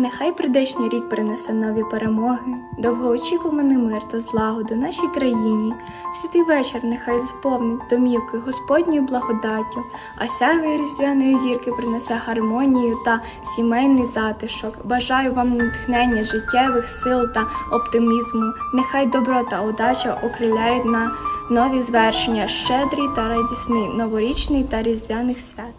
Нехай прийдешній рік принесе нові перемоги, довгоочікуваний мир та злагоду нашій країні. Святий вечір нехай заповнить домівки Господньою благодаттю, а сяйвої різдвяної зірки принесе гармонію та сімейний затишок. Бажаю вам натхнення життєвих сил та оптимізму. Нехай добро та удача окриляють на нові звершення, щедрий та радісний новорічний та різдвяних свят.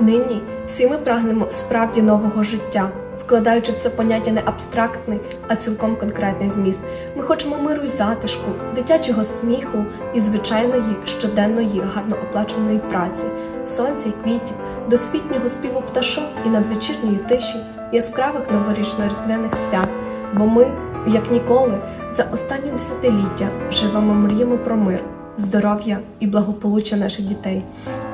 Нині всі ми прагнемо справді нового життя, вкладаючи це поняття не абстрактний, а цілком конкретний зміст. Ми хочемо миру й затишку, дитячого сміху і звичайної щоденної гарно оплачуваної праці, сонця й квітів, досвітнього співу пташок і надвечірньої тиші, яскравих новорічно-різдвяних свят. Бо ми, як ніколи, за останні десятиліття живемо мріями про мир, здоров'я і благополуччя наших дітей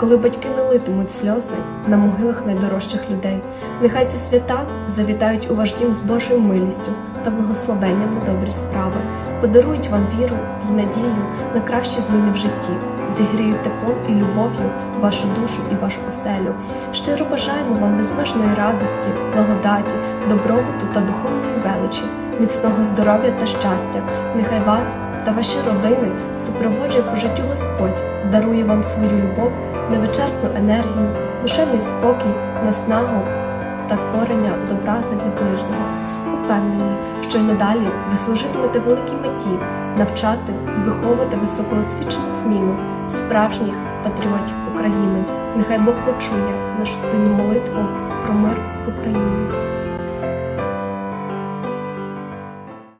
коли батьки не литимуть сльози на могилах найдорожчих людей. Нехай ці свята завітають у ваш дім з Божою милістю та благословенням на добрі справи, подарують вам віру і надію на кращі зміни в житті, зігріють теплом і любов'ю вашу душу і вашу оселю. Щиро бажаємо вам безмежної радості, благодаті, добробуту та духовної величі, міцного здоров'я та щастя. Нехай вас та ваші родини супроводжує по життю Господь, дарує вам свою любов невичерпну енергію, душевний спокій, наснагу та творення добра задля ближнього. Упевнені, що й надалі ви служитимете великій меті, навчати і виховувати високоосвічену зміну справжніх патріотів України. Нехай Бог почує нашу спільну молитву про мир в Україні.